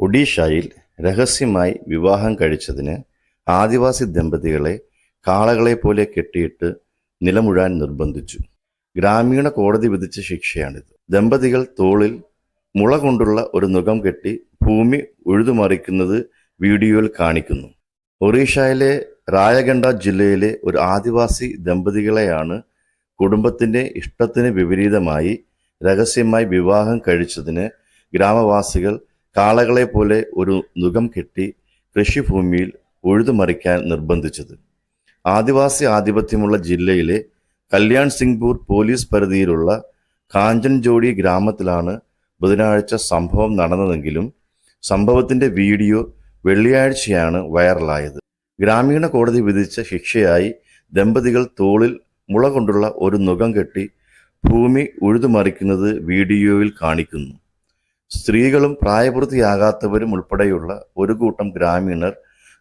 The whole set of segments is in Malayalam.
ഒഡീഷയിൽ രഹസ്യമായി വിവാഹം കഴിച്ചതിന് ആദിവാസി ദമ്പതികളെ കാളകളെപ്പോലെ കെട്ടിയിട്ട് നിലമുഴാൻ നിർബന്ധിച്ചു. ഗ്രാമീണ കോടതി വിധിച്ച ശിക്ഷയാണിത്. ദമ്പതികൾ തോളിൽ മുള കൊണ്ടുള്ള ഒരു നുഖം കെട്ടി ഭൂമി ഉഴുതുമറിക്കുന്നത് വീഡിയോയിൽ കാണിക്കുന്നു. ഒറീഷയിലെ റായഗണ്ട ജില്ലയിലെ ഒരു ആദിവാസി ദമ്പതികളെയാണ് കുടുംബത്തിന്റെ ഇഷ്ടത്തിന് വിപരീതമായി രഹസ്യമായി വിവാഹം കഴിച്ചതിന് ഗ്രാമവാസികൾ കാളകളെ പോലെ ഒരു നുഖം കെട്ടി കൃഷിഭൂമിയിൽ ഉഴുതുമറിക്കാൻ നിർബന്ധിച്ചത്. ആദിവാസി ആധിപത്യമുള്ള ജില്ലയിലെ കല്യാൺ സിംഗ്പൂർ പോലീസ് പരിധിയിലുള്ള കാഞ്ചൻജോടി ഗ്രാമത്തിലാണ് ബുധനാഴ്ച സംഭവം നടന്നതെങ്കിലും സംഭവത്തിന്റെ വീഡിയോ വെള്ളിയാഴ്ചയാണ് വൈറലായത്. ഗ്രാമീണ കോടതി വിധിച്ച ശിക്ഷയായി ദമ്പതികൾ തോളിൽ മുള കൊണ്ടുള്ള ഒരു നുഖം കെട്ടി ഭൂമി ഉഴുതുമറിക്കുന്നത് വീഡിയോയിൽ കാണിക്കുന്നു. സ്ത്രീകളും പ്രായപൂർത്തിയാകാത്തവരും ഉൾപ്പെടെയുള്ള ഒരു കൂട്ടം ഗ്രാമീണർ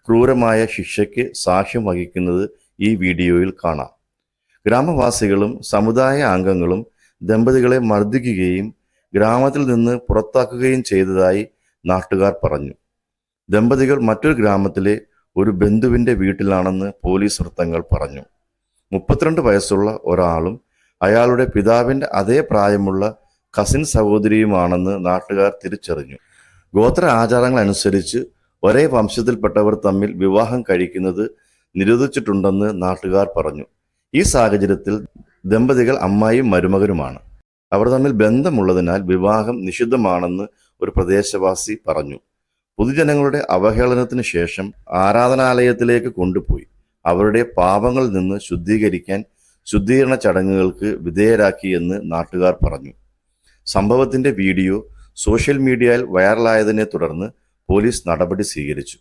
ക്രൂരമായ ശിക്ഷയ്ക്ക് സാക്ഷ്യം വഹിക്കുന്നത് ഈ വീഡിയോയിൽ കാണാം. ഗ്രാമവാസികളും സമുദായ അംഗങ്ങളും ദമ്പതികളെ മർദ്ദിക്കുകയും ഗ്രാമത്തിൽ നിന്ന് പുറത്താക്കുകയും ചെയ്തതായി നാട്ടുകാർ പറഞ്ഞു. ദമ്പതികൾ മറ്റൊരു ഗ്രാമത്തിലെ ഒരു ബന്ധുവിന്റെ വീട്ടിലാണെന്ന് പോലീസ് വൃത്തങ്ങൾ പറഞ്ഞു. മുപ്പത്തിരണ്ട് വയസ്സുള്ള ഒരാളും അയാളുടെ പിതാവിന്റെ അതേ പ്രായമുള്ള കസിൻ സഹോദരിയുമാണെന്ന് നാട്ടുകാർ തിരിച്ചറിഞ്ഞു. ഗോത്ര ആചാരങ്ങൾ അനുസരിച്ച് ഒരേ വംശത്തിൽപ്പെട്ടവർ തമ്മിൽ വിവാഹം കഴിക്കുന്നത് നിരോധിച്ചിട്ടുണ്ടെന്ന് നാട്ടുകാർ പറഞ്ഞു. ഈ സാഹചര്യത്തിൽ ദമ്പതികൾ അമ്മായും മരുമകനുമാണ്. അവർ തമ്മിൽ ബന്ധമുള്ളതിനാൽ വിവാഹം നിഷിദ്ധമാണെന്ന് ഒരു പ്രദേശവാസി പറഞ്ഞു. പൊതുജനങ്ങളുടെ അവഹേളനത്തിന് ശേഷം ആരാധനാലയത്തിലേക്ക് കൊണ്ടുപോയി. അവരുടെ പാപങ്ങളിൽ നിന്ന് ശുദ്ധീകരിക്കാൻ ശുദ്ധീകരണ ചടങ്ങുകൾക്ക് വിധേയരാക്കിയെന്ന് നാട്ടുകാർ പറഞ്ഞു. സംഭവത്തിന്റെ വീഡിയോ സോഷ്യൽ മീഡിയയിൽ വൈറലായതിനെ തുടർന്ന് പോലീസ് നടപടി സ്വീകരിച്ചു.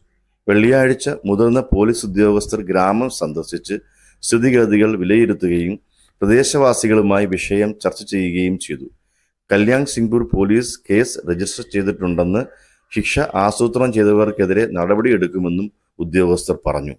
വെള്ളിയാഴ്ച മുതിർന്ന പോലീസ് ഉദ്യോഗസ്ഥർ ഗ്രാമം സന്ദർശിച്ച് സ്ഥിതിഗതികൾ വിലയിരുത്തുകയും പ്രദേശവാസികളുമായി വിഷയം ചർച്ച ചെയ്യുകയും ചെയ്തു. Kalyan Singhpur police case register ചെയ്തിട്ടുണ്ടെന്ന് ശിക്ഷ ആസൂത്രണം ചെയ്തവർക്കെതിരെ നടപടിയെടുക്കുമെന്നും ഉദ്യോഗസ്ഥർ പറഞ്ഞു.